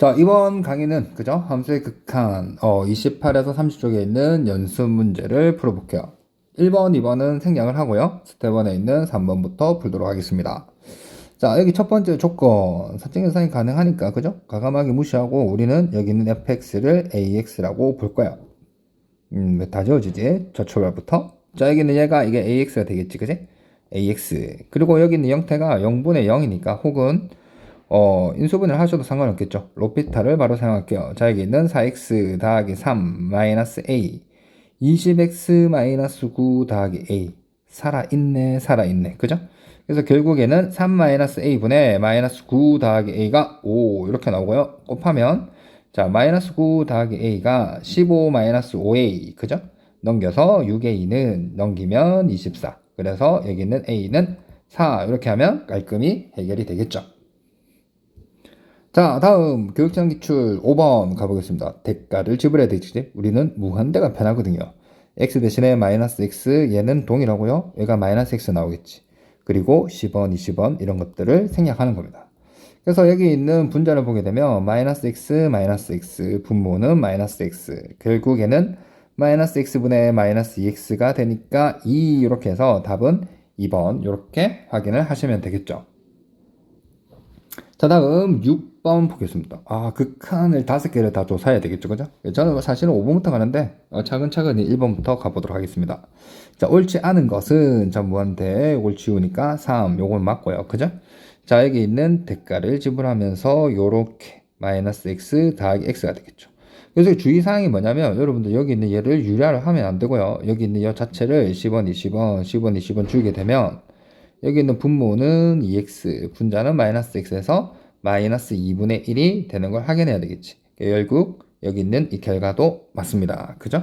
자, 이번 강의는, 그죠? 함수의 극한, 어, 28에서 30쪽에 있는 연습 문제를 풀어볼게요. 1번, 2번은 생략을 하고요. 스텝 1에 있는 3번부터 풀도록 하겠습니다. 자, 여기 첫 번째 조건, 연산이 가능하니까, 그죠? 과감하게 무시하고, 우리는 여기 있는 fx를 ax라고 볼 거예요. 음, 다 지워지지? 저 출발부터. 자, 여기는 얘가, 이게 ax가 되겠지, 그지? ax. 그리고 여기 있는 형태가 0분의 0이니까, 혹은, 어, 인수분해를 하셔도 상관없겠죠. 로피타를 바로 사용할게요. 자, 여기 있는 4x 더하기 3 마이너스 a. 20x 마이너스 9 더하기 a. 살아있네, 살아있네. 그죠? 그래서 결국에는 3 마이너스 a분의 마이너스 9 더하기 a가 5 이렇게 나오고요. 곱하면 자 마이너스 9 더하기 a가 15 마이너스 5a 그죠? 넘겨서 6a는 넘기면 24 그래서 여기 있는 a는 4 이렇게 하면 깔끔히 해결이 되겠죠. 자 다음 교육장 기출 5번 가보겠습니다. 대가를 지불해야 되지 우리는 무한대가 편하거든요. x 대신에 마이너스 x 얘는 동일하고요. 얘가 마이너스 x 나오겠지. 그리고 10원, 20원 이런 것들을 생략하는 겁니다. 그래서 여기 있는 분자를 보게 되면 마이너스 x, 마이너스 x, 분모는 마이너스 x. 결국에는 마이너스 x분의 마이너스 2x가 되니까 2 이렇게 해서 답은 2번 이렇게 확인을 하시면 되겠죠. 자 다음 6번 보겠습니다. 아 극한을 다섯 개를 다 조사해야 되겠죠, 그죠? 저는 사실은 5번부터 가는데 어, 차근차근 1번부터 가보도록 하겠습니다. 자 옳지 않은 것은 전부한테 이걸 지우니까 3 요걸 맞고요, 그죠? 자 여기 있는 대가를 지불하면서 요렇게 마이너스 x 더하기 x가 되겠죠. 그래서 주의사항이 뭐냐면 여러분들 여기 있는 얘를 유리화를 하면 안 되고요. 여기 있는 이 자체를 10원, 20원, 10원, 20원 주게 되면 여기 있는 분모는 2x, 분자는 마이너스 x에서 마이너스 2분의 1이 되는 걸 확인해야 되겠지. 결국 여기 있는 이 결과도 맞습니다. 그죠?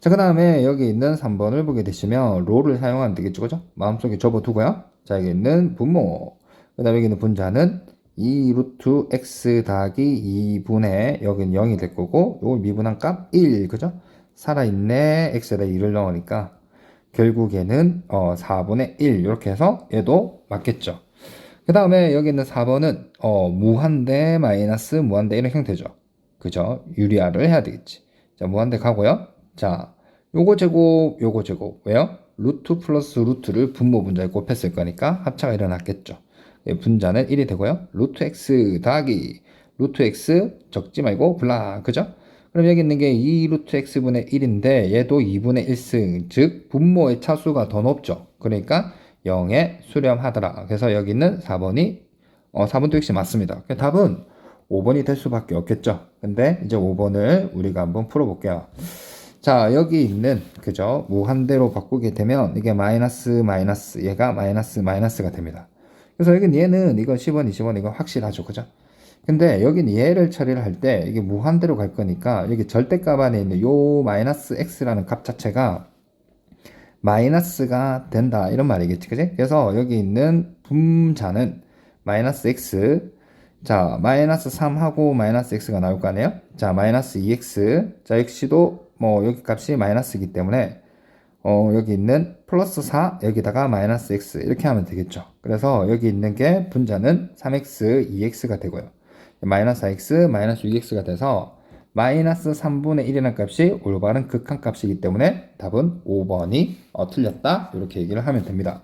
자, 그 다음에 여기 있는 3번을 보게 되시면 롤을 사용하면 되겠죠. 그죠? 마음속에 접어두고요. 자, 여기 있는 분모. 그 다음에 여기 있는 분자는 2 루트 x 더하기 2분의 여기는 0이 될 거고 요걸 미분한 값 1. 그죠? 살아있네. x에다 2를 넣으니까 결국에는 어, 4분의 1 이렇게 해서 얘도 맞겠죠. 그 다음에 여기 있는 4번은 어, 무한대 마이너스 무한대 이런 형태죠. 그죠? 유리화를 해야 되겠지. 자, 무한대 가고요. 자, 요거 제곱, 요거 제곱. 왜요? 루트 플러스 루트를 분모 분자에 곱했을 거니까 합차가 일어났겠죠. 예, 분자는 1이 되고요. 루트 x 더하기 루트 x 적지 말고 블라. 그죠? 그럼 여기 있는 게 2 루트 x분의 1인데 얘도 2분의 1승 즉 분모의 차수가 더 높죠. 그러니까 0에 수렴하더라. 그래서 여기 있는 4번이 어, 4번도 역시 맞습니다. 답은 5번이 될 수밖에 없겠죠. 근데 이제 5번을 우리가 한번 풀어볼게요. 자 여기 있는 그죠 무한대로 바꾸게 되면 이게 마이너스 마이너스 얘가 마이너스 마이너스가 됩니다. 그래서 여기 얘는 이거 10원 20원 이거 확실하죠 그죠? 근데 여기는 얘를 처리를 할 때 이게 무한대로 갈 거니까 여기 절대값 안에 있는 요 마이너스 x라는 값 자체가 마이너스가 된다. 이런 말이겠지. 그지? 그래서 여기 있는 분자는 마이너스 x. 자 마이너스 3하고 마이너스 x가 나올 거 아니에요? 자 마이너스 2x 자 역시도 뭐 여기 값이 마이너스이기 때문에 어 여기 있는 플러스 4 여기다가 마이너스 x. 이렇게 하면 되겠죠. 그래서 여기 있는 게 분자는 3x 2x가 되고요 마이너스 4x 마이너스 6x가 돼서 마이너스 3분의 1이라는 값이 올바른 극한 값이기 때문에 답은 5번이 어, 틀렸다 이렇게 얘기를 하면 됩니다.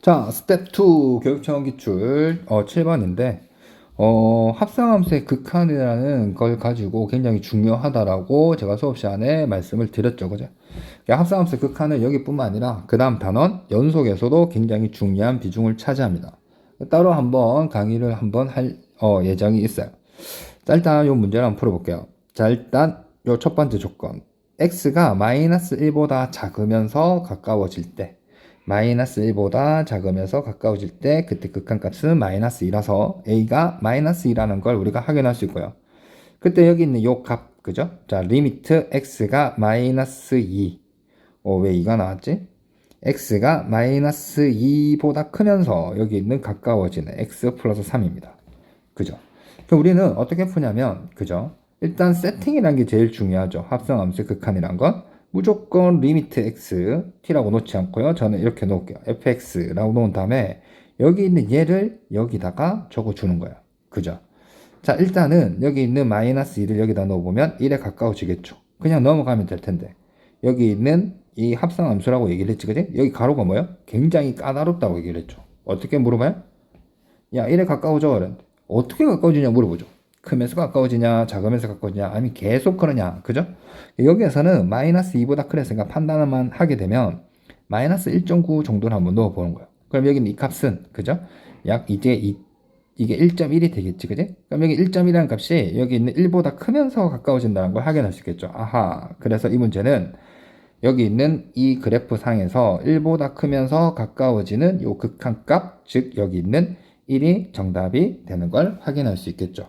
자 스텝 2 교육청원 기출 어, 7번인데 어, 합성함수의 극한이라는 걸 가지고 굉장히 중요하다라고 제가 수업 시간에 말씀을 드렸죠. 그죠? 합성함수의 극한은 여기뿐만 아니라 그 다음 단원 연속에서도 굉장히 중요한 비중을 차지합니다. 따로 한번 강의를 한번 할 어, 예정이 있어요. 자, 일단 이 문제를 한번 풀어볼게요. 자, 일단 요 첫 번째 조건. x가 마이너스 1보다 작으면서 가까워질 때, 마이너스 1보다 작으면서 가까워질 때, 그때 극한값은 마이너스 2라서 a가 마이너스 2라는 걸 우리가 확인할 수 있고요. 그때 여기 있는 요 값, 그죠? 자, 리미트 x가 마이너스 2. 어, 왜 2가 나왔지? X가 마이너스 2보다 크면서 여기 있는 가까워지는 x 플러스 3입니다. 그죠? 그럼 우리는 어떻게 푸냐면, 그죠? 일단 세팅이라는 게 제일 중요하죠. 합성함수의 극한이란 건. 무조건 리미트 x, t라고 놓지 않고요. 저는 이렇게 놓을게요. fx라고 놓은 다음에 여기 있는 얘를 여기다가 적어주는 거예요. 그죠? 자, 일단은 여기 있는 마이너스 2를 여기다 넣어보면 1에 가까워지겠죠. 그냥 넘어가면 될 텐데. 여기 있는 이 합성함수라고 얘기를 했지, 그지? 여기 가로가 뭐야? 굉장히 까다롭다고 얘기를 했죠. 어떻게 물어봐요? 야, 1에 가까워져. 그랬는데. 어떻게 가까워지냐 물어보죠. 크면서 가까워지냐, 작으면서 가까워지냐, 아니면 계속 그러냐, 그죠? 여기에서는 마이너스 2보다 크랬으니까 판단만 하게 되면 마이너스 1.9 정도를 한번 넣어보는 거예요. 그럼 여기는 이 값은, 그죠? 약 이제 이, 이게 1.1이 되겠지, 그지? 그럼 여기 1.1이라는 값이 여기 있는 1보다 크면서 가까워진다는 걸 확인할 수 있겠죠. 아하. 그래서 이 문제는 여기 있는 이 그래프 상에서 1보다 크면서 가까워지는 요 극한값, 즉 여기 있는 1이 정답이 되는 걸 확인할 수 있겠죠.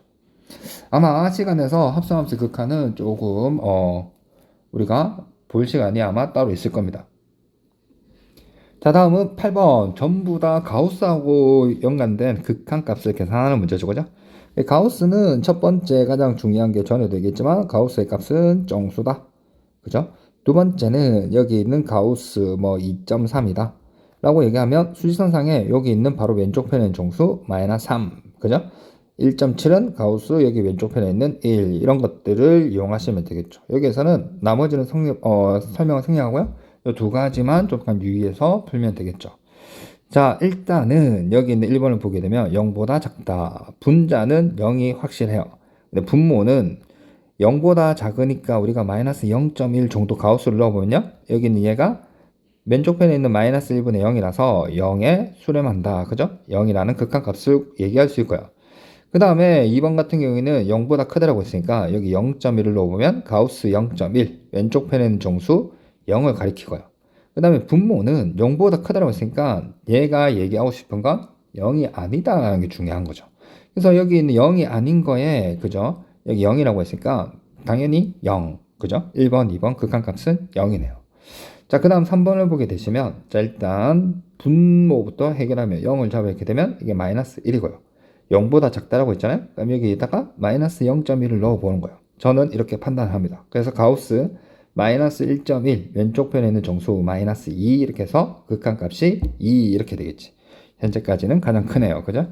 아마 시간에서 합성함수 극한은 조금 어 우리가 볼 시간이 아마 따로 있을 겁니다. 자 다음은 8번 전부 다 가우스하고 연관된 극한값을 계산하는 문제죠 그죠? 가우스는 첫 번째 가장 중요한 게 얘기했지만 가우스의 값은 정수다 그죠? 두 번째는 여기 있는 가우스 뭐 2.3이다 라고 얘기하면 수지선상에 여기 있는 바로 왼쪽 편의 정수 마이너스 3 그죠? 1.7은 가우스 여기 왼쪽 편에 있는 1 이런 것들을 이용하시면 되겠죠. 여기에서는 나머지는 성립, 어, 설명을 생략하고요. 이 두 가지만 조금 유의해서 풀면 되겠죠. 자, 일단은 여기 있는 1번을 보게 되면 0보다 작다. 분자는 0이 확실해요. 근데 분모는 0보다 작으니까 우리가 마이너스 0.1 정도 가우스를 넣어보면요. 여기 있는 얘가 왼쪽 편에 있는 마이너스 1분의 0이라서 0에 수렴한다. 그죠? 0이라는 극한값을 얘기할 수 있고요. 그 다음에 2번 같은 경우에는 0보다 크다라고 했으니까 여기 0.1을 넣어보면 가우스 0.1 왼쪽 편에 있는 정수 0을 가리키고요. 그 다음에 분모는 0보다 크다라고 했으니까 얘가 얘기하고 싶은 건 0이 아니다라는 게 중요한 거죠. 그래서 여기 있는 0이 아닌 거에 그죠? 여기 0이라고 했으니까 당연히 0 그죠? 1번, 2번 극한값은 0이네요. 자, 그 다음 3번을 보게 되시면 자 일단 분모부터 해결하면 0을 잡게 되면 이게 마이너스 1이고요. 0보다 작다라고 했잖아요. 그럼 여기에다가 마이너스 0.1을 넣어보는 거예요. 저는 이렇게 판단합니다. 그래서 가우스 마이너스 1.1 왼쪽 편에 있는 정수 마이너스 2 이렇게 해서 극한값이 2 이렇게 되겠지. 현재까지는 가장 크네요. 그죠?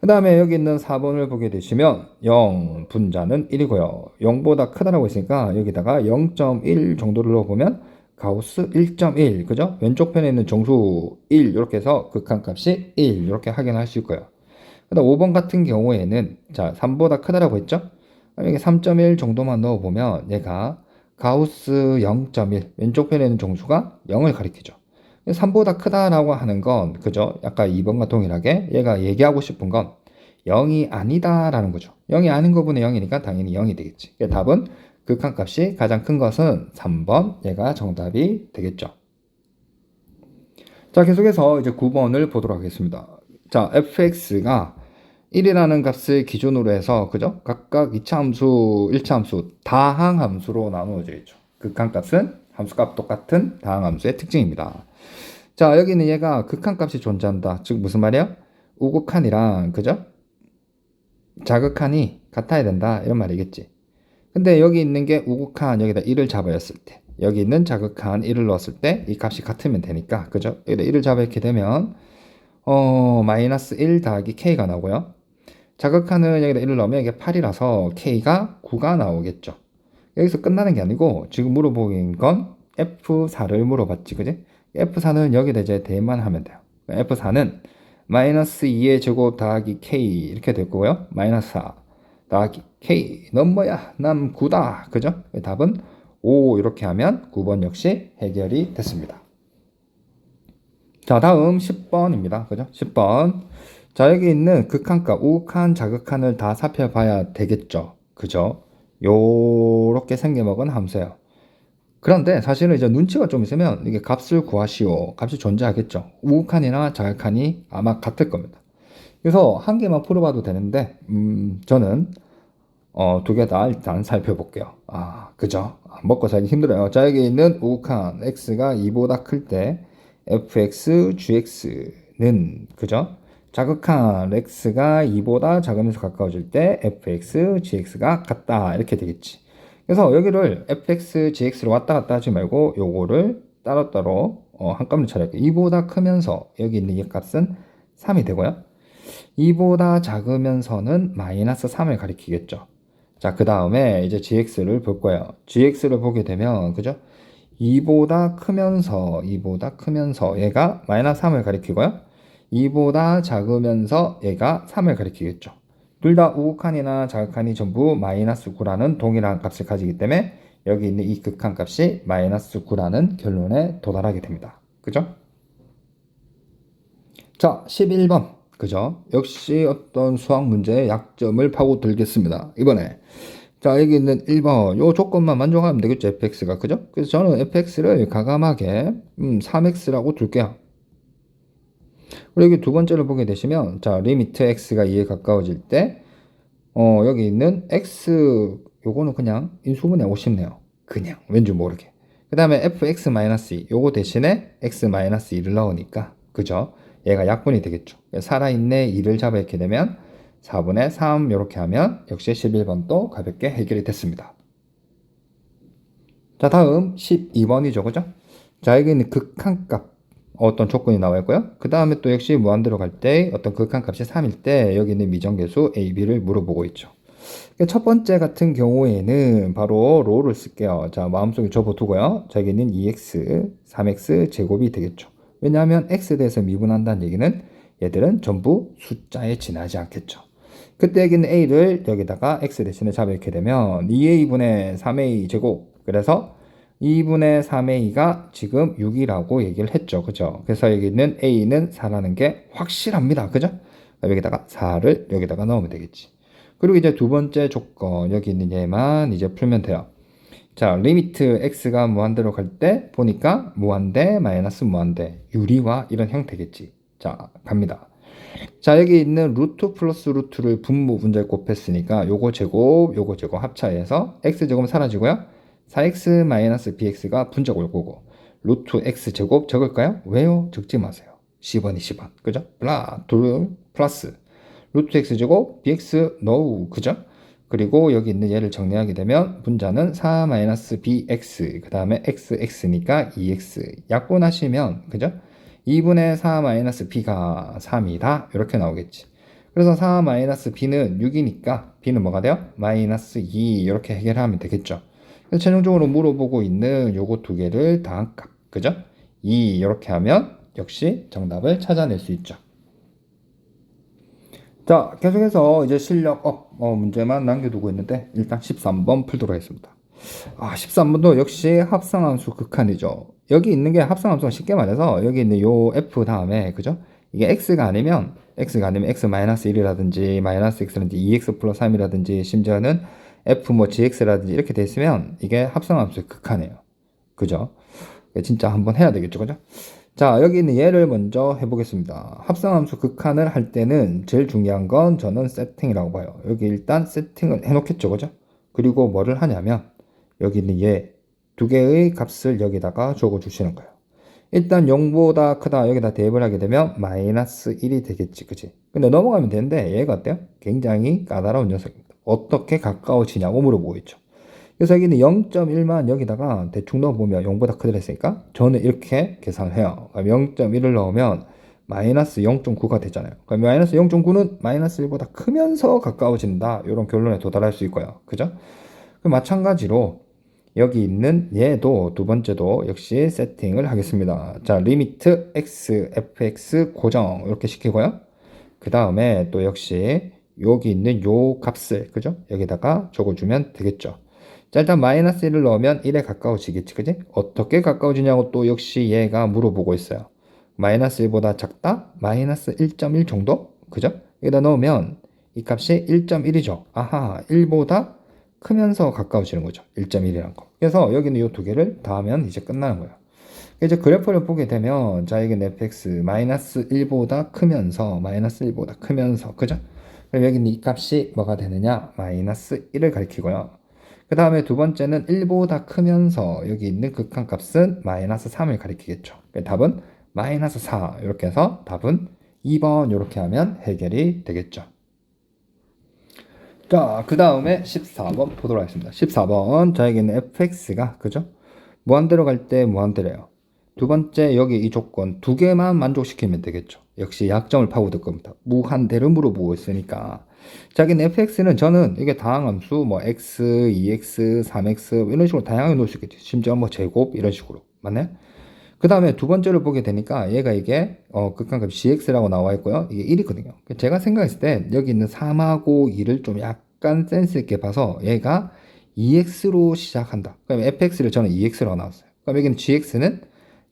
그 다음에 여기 있는 4번을 보게 되시면 0 분자는 1이고요. 0보다 크다라고 했으니까 여기다가 0.1 정도를 넣어보면 가우스 1.1 그죠? 왼쪽 편에 있는 정수 1 이렇게 해서 극한값이 1 이렇게 확인할 수 있고요. 그 다음 5번 같은 경우에는 자 3보다 크다라고 했죠? 여기 3.1 정도만 넣어보면 얘가 가우스 0.1 왼쪽 편에 있는 정수가 0을 가리키죠. 3보다 크다라고 하는 건 그죠? 아까 2번과 동일하게 얘가 얘기하고 싶은 건 0이 아니다라는 거죠. 0이 아닌 거분의 0이니까 당연히 0이 되겠지. 답은 극한값이 가장 큰 것은 3번 얘가 정답이 되겠죠. 자 계속해서 이제 9번을 보도록 하겠습니다. 자 fx가 1이라는 값을 기준으로 해서 그죠? 각각 2차 함수, 1차 함수, 다항 함수로 나누어져 있죠. 극한값은 함수값 똑같은 다항 함수의 특징입니다. 자 여기는 얘가 극한값이 존재한다. 즉 무슨 말이야? 우극한이랑 그죠? 자극한이 같아야 된다 이런 말이겠지. 근데 여기 있는 게 우극한 여기다 1을 잡아였을 때 여기 있는 자극한 1을 넣었을 때 이 값이 같으면 되니까 그죠? 여기다 1을 잡아있게 되면 어 마이너스 1 더하기 k가 나오고요. 자극한은 여기다 1을 넣으면 이게 8이라서 k가 9가 나오겠죠. 여기서 끝나는 게 아니고 지금 물어보긴 건 F4를 물어봤지 그지? F4는 여기다 이제 대만 하면 돼요. F4는 마이너스 2의 제곱 더하기 k 이렇게 될 거고요. 마이너스 4 더하기 k 넌 뭐야? 난 9다. 그죠? 답은 5 이렇게 하면 9번 역시 해결이 됐습니다. 자 다음 10번입니다. 그죠? 10번 자 여기 있는 극한값, 우극한, 자극한을 다 살펴봐야 되겠죠. 그죠? 요렇게 생겨먹은 함수예요. 그런데 사실은 이제 눈치가 좀 있으면 이게 값을 구하시오. 값이 존재하겠죠. 우극한이나 자극한이 아마 같을 겁니다. 그래서 한 개만 풀어봐도 되는데, 음, 저는 어, 두 개 다 일단 살펴볼게요. 아, 그죠? 먹고 살기 힘들어요. 자, 여기 있는 우극한 x가 2보다 클 때 fx, gx는 그죠? 자극한 x가 2보다 작으면서 가까워질 때 fx, gx가 같다 이렇게 되겠지. 그래서 여기를 fx, gx로 왔다 갔다 하지 말고 요거를 따로따로 어, 한꺼번에 처리할게요. 2보다 크면서 여기 있는 이 값은 3이 되고요. 2보다 작으면서는 마이너스 3을 가리키겠죠. 자, 그 다음에 이제 gx를 볼 거예요. gx를 보게 되면, 그죠? 2보다 크면서, 2보다 크면서 얘가 마이너스 3을 가리키고요. 2보다 작으면서 얘가 3을 가리키겠죠. 둘 다 우극한이나 자극한이 전부 마이너스 9라는 동일한 값을 가지기 때문에 여기 있는 이 극한 값이 마이너스 9라는 결론에 도달하게 됩니다. 그죠? 자, 11번. 그죠? 역시 어떤 수학 문제의 약점을 파고들겠습니다. 이번에. 자, 여기 있는 1번. 요 조건만 만족하면 되겠죠, fx가. 그죠? 그래서 저는 fx를 가감하게, 음, 3x라고 둘게요. 그리고 여기 두 번째를 보게 되시면, 자, 리미트 x가 2에 가까워질 때, 어, 여기 있는 x, 요거는 그냥 인수분해 50네요. 그냥, 왠지 모르게. 그 다음에 fx-2, 요거 대신에 x-2를 넣으니까, 그죠? 얘가 약분이 되겠죠. 살아있네 2를 잡아 이렇게 되면 4분의 3 이렇게 하면 역시 11번도 가볍게 해결이 됐습니다. 자 다음 12번이죠. 그죠? 자 여기는 극한값 어떤 조건이 나와 있고요. 그 다음에 또 역시 무한대로 갈 때 어떤 극한값이 3일 때 여기 있는 미정계수 A, B를 물어보고 있죠. 첫 번째 같은 경우에는 바로 로를 쓸게요. 자 마음속에 접어두고요. 자 여기 있는 2x, 3x 제곱이 되겠죠. 왜냐하면 x에 대해서 미분한다는 얘기는 얘들은 전부 숫자에 지나지 않겠죠. 그때 여기는 a를 여기다가 x 대신에 잡아 이렇게 되면 2a분의 3a 제곱 그래서 2분의 3a가 지금 6이라고 얘기를 했죠. 그죠? 그래서 여기 있는 a는 4라는 게 확실합니다. 그죠? 여기다가 4를 여기다가 넣으면 되겠지. 그리고 이제 두 번째 조건 여기 있는 얘만 이제 풀면 돼요. 자, 리미트 x가 무한대로 갈 때 보니까 무한대 마이너스 무한대 유리와 이런 형태겠지. 자, 갑니다. 자, 여기 있는 루트 플러스 루트를 분모 분자에 곱했으니까 요거 제곱, 요거 제곱 합차해서 x제곱은 사라지고요. 4x 마이너스 bx가 분자가 올 거고 루트 x 제곱 적을까요? 왜요? 적지 마세요. 10번, 20번. 그죠? 플라, 둘, 플러스 루트 x 제곱 bx 노우. 그죠? 그리고 여기 있는 얘를 정리하게 되면 분자는 4-bx 그 다음에 xx니까 2x 약분하시면 그죠? 2분의 4-b가 3이다 이렇게 나오겠지 그래서 4-b는 6이니까 b는 뭐가 돼요? 마이너스 2 이렇게 해결하면 되겠죠 최종적으로 물어보고 있는 요거 두 개를 다한 값 그죠? 2 이렇게 하면 역시 정답을 찾아낼 수 있죠 자, 계속해서 이제 실력 업 어, 문제만 남겨두고 있는데 일단 13번 풀도록 하겠습니다. 아, 13번도 역시 합성함수 극한이죠. 여기 있는 게 합성함수가 쉽게 말해서 여기 있는 요 f 다음에 그죠? 이게 x가 아니면 x가 아니면 x 마이너스 1이라든지 마이너스 x라든지 2x 플러스 3이라든지 심지어는 f 뭐 gx라든지 이렇게 돼 있으면 이게 합성함수의 극한이에요. 그죠? 진짜 한번 해야 되겠죠, 그죠? 자, 여기 있는 예를 먼저 해보겠습니다. 합성함수 극한을 할 때는 제일 중요한 건 저는 세팅이라고 봐요. 여기 일단 세팅을 해놓겠죠, 그죠? 그리고 뭐를 하냐면, 여기 있는 예, 두 개의 값을 여기다가 적어주시는 거예요. 일단 0보다 크다 여기다 대입을 하게 되면 마이너스 1이 되겠지, 그지? 근데 넘어가면 되는데 얘가 어때요? 굉장히 까다로운 녀석입니다. 어떻게 가까워지냐고 물어보고 있죠. 그래서 여기는 0.1만 여기다가 대충 넣어보면 0보다 크다 했으니까 저는 이렇게 계산을 해요. 0.1을 넣으면 마이너스 0.9가 되잖아요. 그럼 마이너스 0.9는 마이너스 1보다 크면서 가까워진다. 이런 결론에 도달할 수 있고요. 그죠? 그 마찬가지로 여기 있는 얘도 두 번째도 역시 세팅을 하겠습니다. 자, 리미트 x, fx 고정 이렇게 시키고요. 그 다음에 또 역시 여기 있는 요 값을 그죠? 여기다가 적어주면 되겠죠. 자, 일단 마이너스 1을 넣으면 1에 가까워지겠지, 그지? 어떻게 가까워지냐고 또 역시 얘가 물어보고 있어요. 마이너스 1보다 작다? 마이너스 1.1 정도? 그죠? 여기다 넣으면 이 값이 1.1이죠. 아하, 1보다 크면서 가까워지는 거죠. 1.1이란 거. 그래서 여기는 이 두 개를 더하면 이제 끝나는 거예요. 이제 그래프를 보게 되면, 자, 이게 fx 마이너스 1보다 크면서, 마이너스 1보다 크면서, 그죠? 그럼 여기는 이 값이 뭐가 되느냐? 마이너스 1을 가리키고요. 그 다음에 두 번째는 1보다 크면서 여기 있는 극한값은 마이너스 3을 가리키겠죠. 답은 마이너스 4 이렇게 해서 답은 2번 이렇게 하면 해결이 되겠죠. 자, 그 다음에 14번 보도록 하겠습니다. 14번 저에게는 fx가 그죠? 무한대로 갈 때 무한대래요. 두 번째 여기 이 조건 두 개만 만족시키면 되겠죠. 역시 약점을 파고들 겁니다. 무한대를 물어보고 있으니까. 자기는 fx는 저는 이게 다항함수 뭐 x, 2x, 3x 이런 식으로 다양하게 놓을 수 있겠죠. 심지어 뭐 제곱 이런 식으로. 맞나요? 그 다음에 두 번째를 보게 되니까 얘가 이게 어, 극한값 cx라고 나와 있고요. 이게 1이거든요. 제가 생각했을 때 여기 있는 3하고 2를 좀 약간 센스 있게 봐서 얘가 2x로 시작한다. 그럼 fx를 저는 2x로 나왔어요. 그럼 여기는 gx는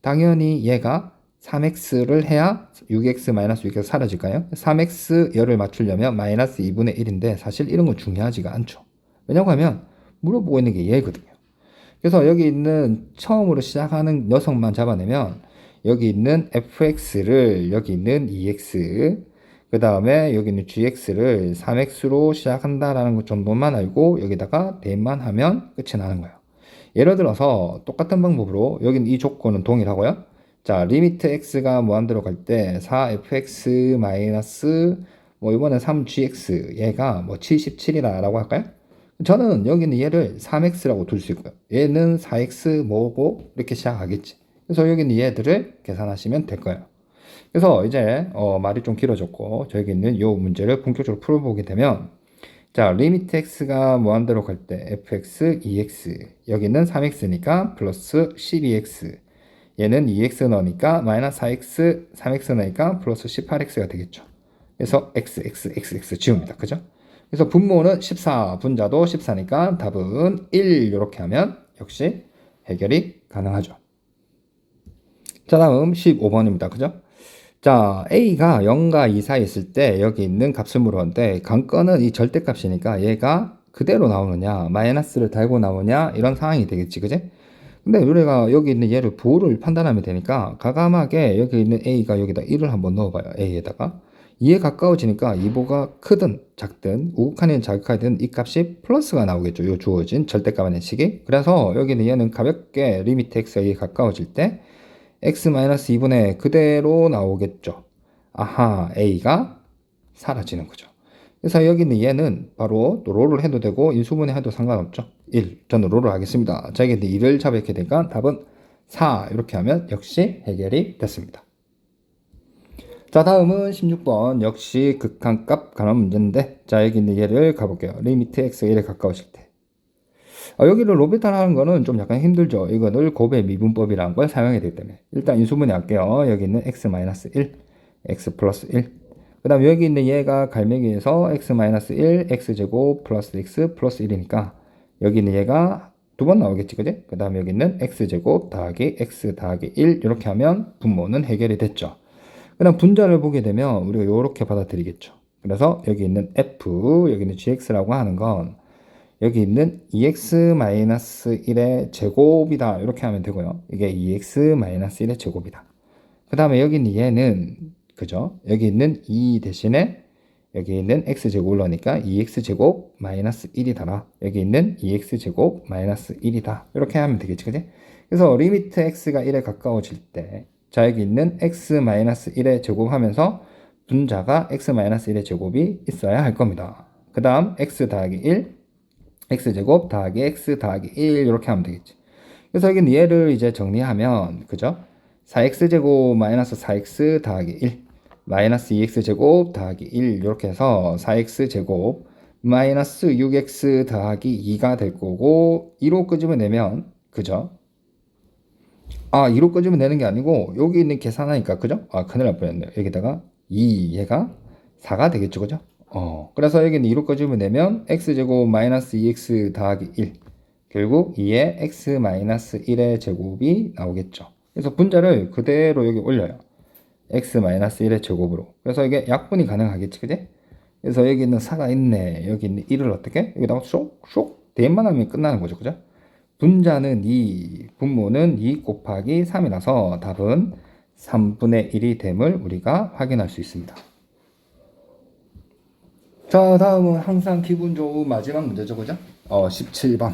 당연히 얘가 3x를 해야 6x-6x가 사라질까요? 3x 열을 맞추려면 마이너스 2분의 1인데 사실 이런 건 중요하지가 않죠. 왜냐고 하면 물어보고 있는 게 얘거든요. 그래서 여기 있는 처음으로 시작하는 녀석만 잡아내면 여기 있는 fx를 여기 있는 2x 그 다음에 여기 있는 gx를 3x로 시작한다라는 것 정도만 알고 여기다가 대입만 하면 끝이 나는 거예요. 예를 들어서 똑같은 방법으로 여기는 이 조건은 동일하고요. 자, 리미트 x가 무한대로 갈 때 4fx 마이너스 뭐 이번에 3gx 얘가 뭐 77이라고 할까요? 저는 여기는 얘를 3x라고 둘 수 있고요. 얘는 4x 뭐고 이렇게 시작하겠지. 그래서 여기는 얘들을 계산하시면 될 거예요. 그래서 이제 어, 말이 좀 길어졌고 저기 있는 이 문제를 본격적으로 풀어보게 되면 자 리미트 x가 무한대로 갈 때 fx 2x 여기는 3x니까 플러스 12x 얘는 2x 넣으니까 마이너스 4x 3x 넣으니까 플러스 18x가 되겠죠. 그래서 x x x x 지웁니다. 그죠? 그래서 분모는 14, 분자도 14니까 답은 1 이렇게 하면 역시 해결이 가능하죠. 자 다음 15번입니다. 그죠? 자 a가 0과 2 사이에 있을 때 여기 있는 값을 물었는데 관건은 이 절대값이니까 얘가 그대로 나오느냐 마이너스를 달고 나오냐 이런 상황이 되겠지 그제? 근데 우리가 여기 있는 얘를 부호를 판단하면 되니까 가감하게 여기 있는 a가 여기다 1을 한번 넣어봐요 a에다가 2에 가까워지니까 이보가 크든 작든 우극한이든 자극하든 이 값이 플러스가 나오겠죠. 요 주어진 절대값의 식이. 그래서 여기는 얘는 가볍게 리미트 x가 2에 가까워질 때 x-2분의 그대로 나오겠죠. 아하, a가 사라지는 거죠. 그래서 여기는 얘는 바로 또 롤을 해도 되고 인수분해 해도 상관없죠. 1. 저는 롤을 하겠습니다. 자, 이게 2를 잡게 되니까 답은 4. 이렇게 하면 역시 해결이 됐습니다. 자 다음은 16번 역시 극한값 관한 문제인데 자 여기 있는 얘를 가볼게요 리미트 x 1에 가까워질 때 아, 여기를 로비탈 하는 거는 좀 약간 힘들죠 이거를 곱의 미분법이라는 걸 사용해야 되기 때문에 일단 인수분해 할게요 여기 있는 x-1 x 플러스 1 그 다음 여기 있는 얘가 갈매기에서 x-1 x제곱 플러스 x 플러스 1이니까 여기 있는 얘가 두 번 나오겠지 그지 그 다음 여기 있는 x제곱 더하기 x 더하기 1 이렇게 하면 분모는 해결이 됐죠 그 다음 분자를 보게 되면 우리가 이렇게 받아들이겠죠. 그래서 여기 있는 f, 여기 있는 gx라고 하는 건 여기 있는 2x-1의 제곱이다. 이렇게 하면 되고요. 이게 2x-1의 제곱이다. 그 다음에 여기 있는 얘는 그죠? 여기 있는 2 대신에 여기 있는 x제곱을 넣으니까 2x제곱 마이너스 1이다라. 여기 있는 2x제곱 마이너스 1이다. 이렇게 하면 되겠지. 그지? 그래서 리미트 x가 1에 가까워질 때 자, 여기 있는 x-1의 제곱하면서 분자가 x-1의 제곱이 있어야 할 겁니다. 그 다음 x 더하기 1, x제곱 더하기 x 더하기 1 이렇게 하면 되겠지. 그래서 여기는 얘를 이제 정리하면 그죠? 4x제곱 마이너스 4x 더하기 1 마이너스 2x제곱 더하기 1 이렇게 해서 4x제곱 마이너스 6x 더하기 2가 될 거고 2로 끄집어 내면 그죠? 아 2로 끄집어 내는 게 아니고 여기 있는 계산하니까 그죠? 아 큰일 날 뻔했네요. 여기다가 2 얘가 4가 되겠죠 그죠? 어 그래서 여기는 2로 끄집어 내면 x제곱 마이너스 2x 더하기 1 결국 2의 x 마이너스 1의 제곱이 나오겠죠. 그래서 분자를 그대로 여기 올려요. X 마이너스 1의 제곱으로. 그래서 이게 약분이 가능하겠지 그지? 그래서 여기 있는 4가 있네. 여기 있는 1을 어떻게? 여기다가 쏙쏙 대입만 하면 끝나는 거죠 그죠? 분자는 2, 분모는 2 곱하기 3이라서 답은 3분의 1이 됨을 우리가 확인할 수 있습니다. 자, 다음은 항상 기분 좋은 마지막 문제죠, 그죠? 어, 17번.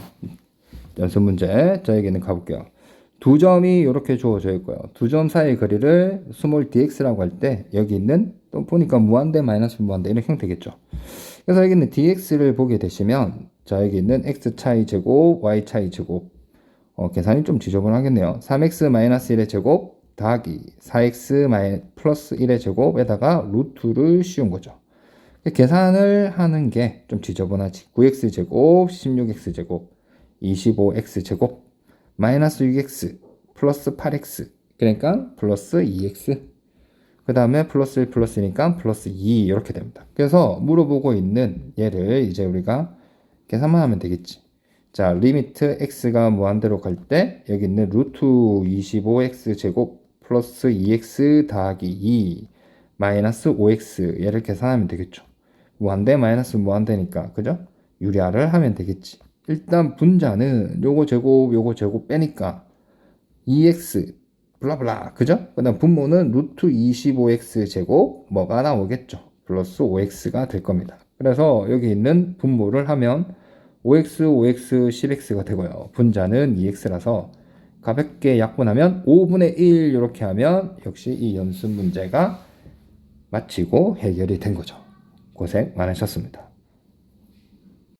연습 문제. 저에게는 가볼게요. 두 점이 이렇게 주어져 있고요. 두 점 사이 거리를 스몰 dx라고 할 때 여기 있는 또 보니까 무한대 마이너스 무한대 이런 형태겠죠. 그래서 여기 있는 dx를 보게 되시면 자 여기 있는 x 차이 제곱 y 차이 제곱 어, 계산이 좀 지저분하겠네요. 3x 마이너스 1의 제곱 더하기 4x 마이 플러스 1의 제곱에다가 루트를 씌운 거죠. 계산을 하는 게 좀 지저분하지. 9x 제곱, 16x 제곱, 25x 제곱, 마이너스 6x, 플러스 8x. 그러니까 플러스 2x. 그 다음에 플러스 1 플러스 1이니까 플러스 2 이렇게 됩니다. 그래서 물어보고 있는 얘를 이제 우리가 계산만 하면 되겠지. 자, 리미트 x가 무한대로 갈 때 여기 있는 루트 25x 제곱 플러스 2x 더하기 2 마이너스 5x 얘를 계산하면 되겠죠. 무한대 마이너스 무한대니까 그죠? 유리화를 하면 되겠지. 일단 분자는 요거 제곱 요거 제곱 빼니까 2x 블라블라 그죠? 그 다음 분모는 루트 25x 제곱 뭐가 나오겠죠? 플러스 5x가 될 겁니다. 그래서 여기 있는 분모를 하면 5x, 5x, 10x가 되고요. 분자는 2x라서 가볍게 약분하면 5분의 1 이렇게 하면 역시 이 연습 문제가 마치고 해결이 된 거죠. 고생 많으셨습니다.